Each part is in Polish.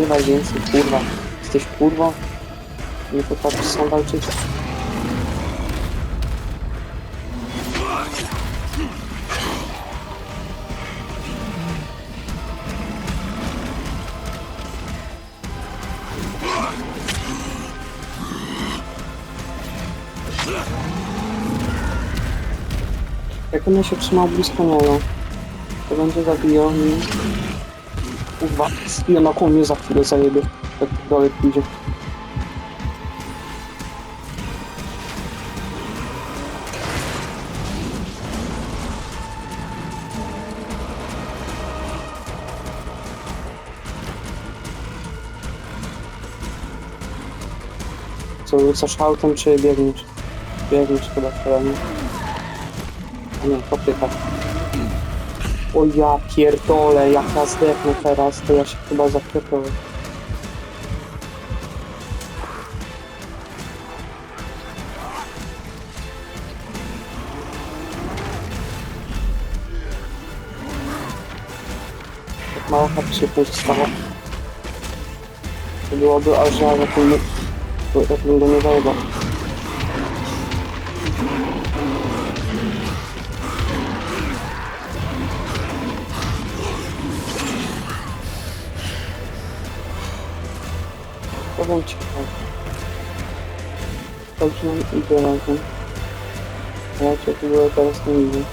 używaj więcej, kurwa. Jesteś kurwą? Nie potrafisz sam walczyć? Jak będę się trzymał blisko niego, to będzie zabijał mi... Kurwa, ona koło mnie za chwilę zajebie, tak dalej pójdzie. Co, rzucasz autem, czy biegniesz? Biegniesz chyba teraz, nie? A nie, kopyta. O ja pierdolę, jak ja zdechnę teraz, to ja się chyba zapierdolę. Jak mało chat się pustało. To byłoby aż jakbym, jakbym go nie zajebał. Powiem ci tak. Dobrze nam idzie razem. A ja cię tu było teraz nie widzę.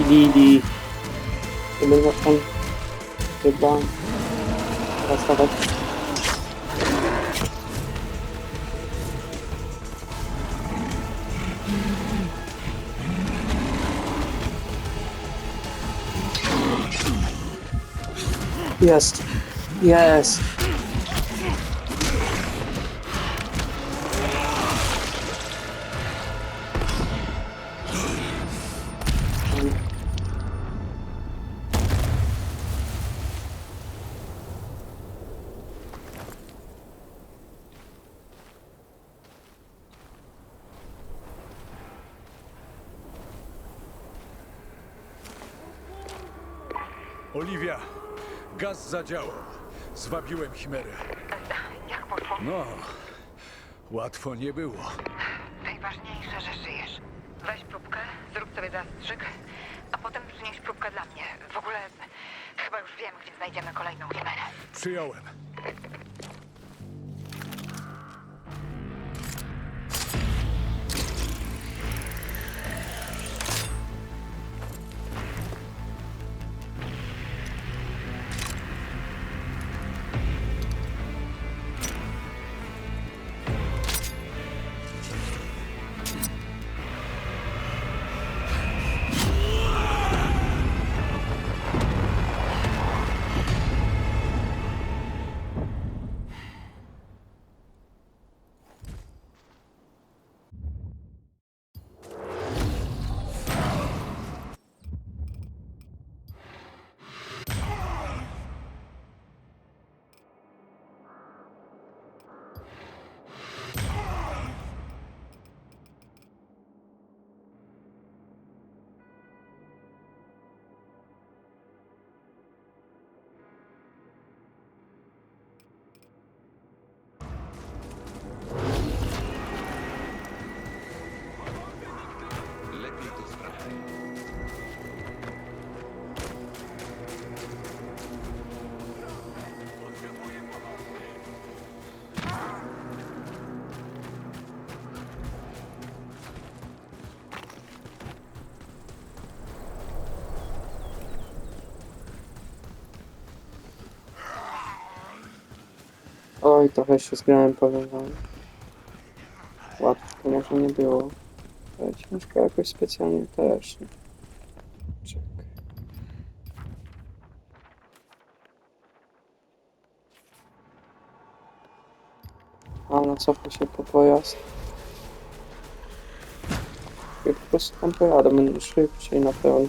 I mi to bardzo kurwa mnie. O, Oliwia, gaz zadziałał. Zwabiłem Chimerę. Jak poszło? No, łatwo nie było. Najważniejsze, że żyjesz. Weź próbkę, zrób sobie zastrzyk, a potem przynieś próbkę dla mnie. W ogóle chyba już wiem, gdzie znajdziemy kolejną chimerę. Przyjąłem. Oj, trochę się zgrałem, powiem wam. Łatwo może nie było. Ale ciężko jakoś specjalnie też. Czekaj. A, no cofnę się po pojazd. Ja po prostu tam pojadę, będę szybciej na pełni.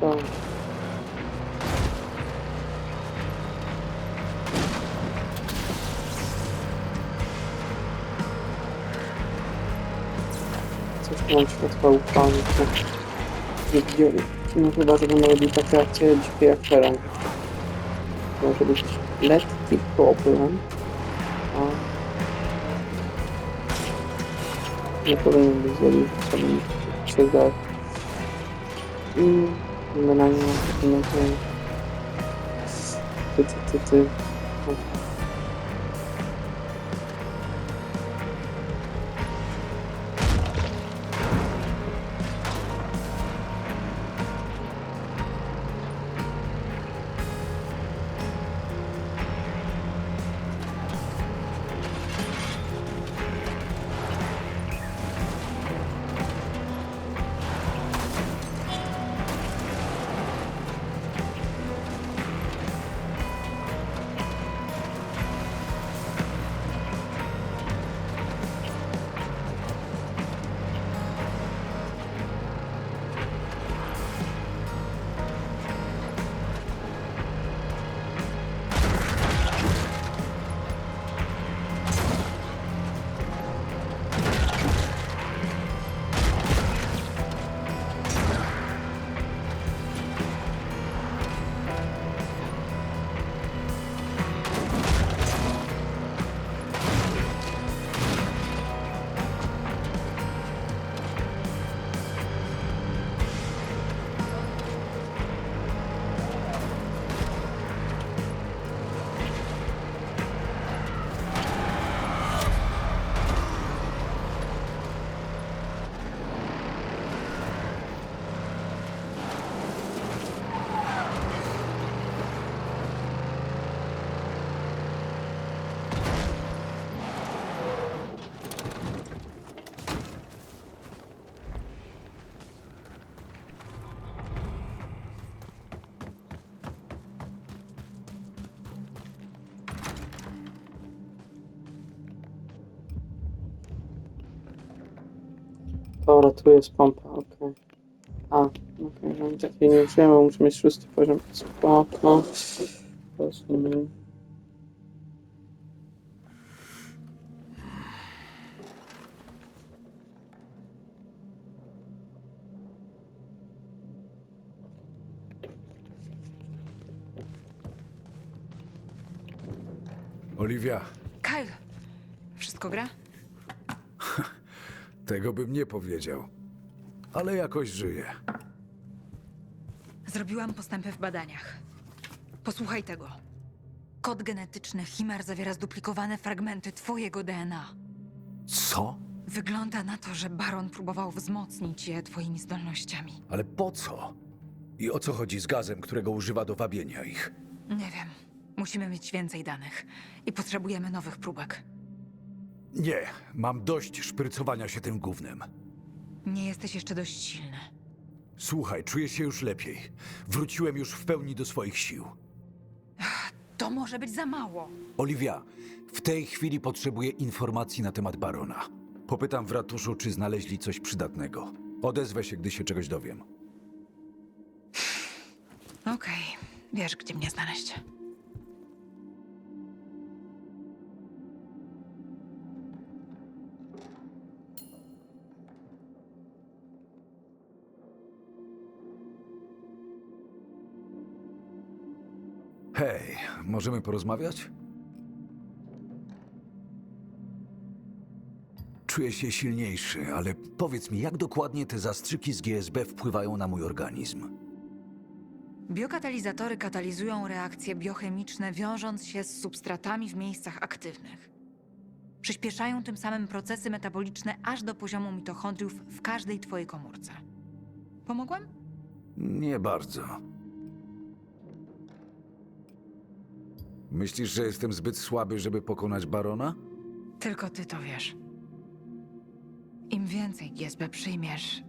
Tak. Coś mam światła widziałem. No chyba, że będą robić takie akcje dzikie jak teraz. Może być lekki problem. A... Nie powinien być zrobić sobie się da. I generalnie no to... Ty, ty, ty, ty. Dobra, tu jest pompa, okej. A, okej, okay, takiej nie użyłem, bo muszę mieć szósty poziom. Spoko. Rozumiem. Oliwia, Kyle, wszystko gra? Tego bym nie powiedział. Ale jakoś żyję. Zrobiłam postępy w badaniach. Posłuchaj tego. Kod genetyczny Chimer zawiera zduplikowane fragmenty twojego DNA. Co? Wygląda na to, że Baron próbował wzmocnić je twoimi zdolnościami. Ale po co? I o co chodzi z gazem, którego używa do wabienia ich? Nie wiem. Musimy mieć więcej danych i potrzebujemy nowych próbek. Nie, mam dość szprycowania się tym gównem. Nie jesteś jeszcze dość silny. Słuchaj, czuję się już lepiej. Wróciłem już w pełni do swoich sił. To może być za mało. Oliwia, w tej chwili potrzebuję informacji na temat barona. Popytam w ratuszu, czy znaleźli coś przydatnego. Odezwę się, gdy się czegoś dowiem. Okej, wiesz, gdzie mnie znaleźć. Hej, możemy porozmawiać? Czuję się silniejszy, ale powiedz mi, jak dokładnie te zastrzyki z GSB wpływają na mój organizm? Biokatalizatory katalizują reakcje biochemiczne, wiążąc się z substratami w miejscach aktywnych. Przyspieszają tym samym procesy metaboliczne aż do poziomu mitochondriów w każdej twojej komórce. Pomogłam? Nie bardzo. Myślisz, że jestem zbyt słaby, żeby pokonać barona? Tylko ty to wiesz. Im więcej GSB przyjmiesz,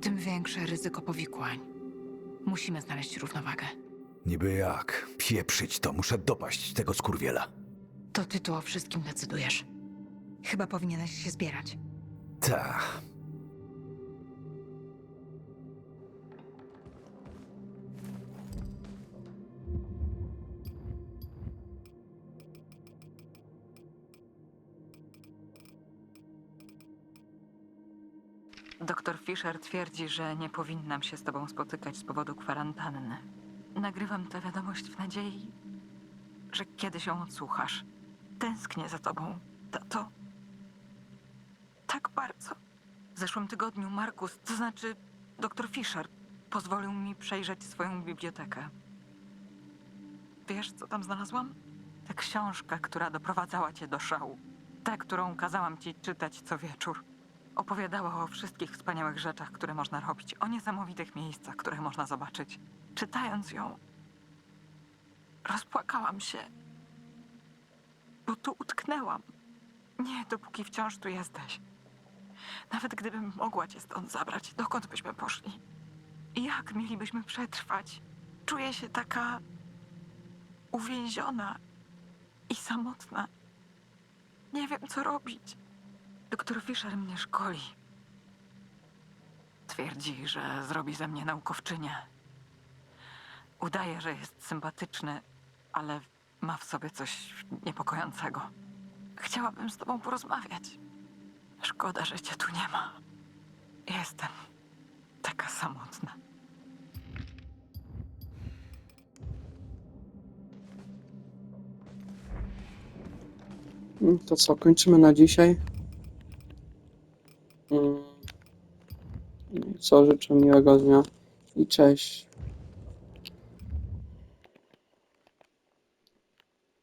tym większe ryzyko powikłań. Musimy znaleźć równowagę. Niby jak? Pieprzyć to, muszę dopaść tego skurwiela. To ty tu o wszystkim decydujesz. Chyba powinieneś się zbierać. Ta. Doktor Fisher twierdzi, że nie powinnam się z tobą spotykać z powodu kwarantanny. Nagrywam tę wiadomość w nadziei, że kiedyś ją odsłuchasz. Tęsknię za tobą, tato. Tak bardzo. W zeszłym tygodniu Markus, to znaczy doktor Fisher, pozwolił mi przejrzeć swoją bibliotekę. Wiesz, co tam znalazłam? Tę książkę, która doprowadzała cię do szału. Tę, którą kazałam ci czytać co wieczór. Opowiadała o wszystkich wspaniałych rzeczach, które można robić, o niesamowitych miejscach, które można zobaczyć. Czytając ją, rozpłakałam się, bo tu utknęłam. Nie, dopóki wciąż tu jesteś. Nawet gdybym mogła cię stąd zabrać, dokąd byśmy poszli? Jak mielibyśmy przetrwać? Czuję się taka uwięziona i samotna. Nie wiem, co robić. Doktor Fisher mnie szkoli. Twierdzi, że zrobi ze mnie naukowczynię. Udaje, że jest sympatyczny, ale ma w sobie coś niepokojącego. Chciałabym z tobą porozmawiać. Szkoda, że cię tu nie ma. Jestem taka samotna. Mm, To co, kończymy na dzisiaj. Co, życzę miłego dnia i cześć.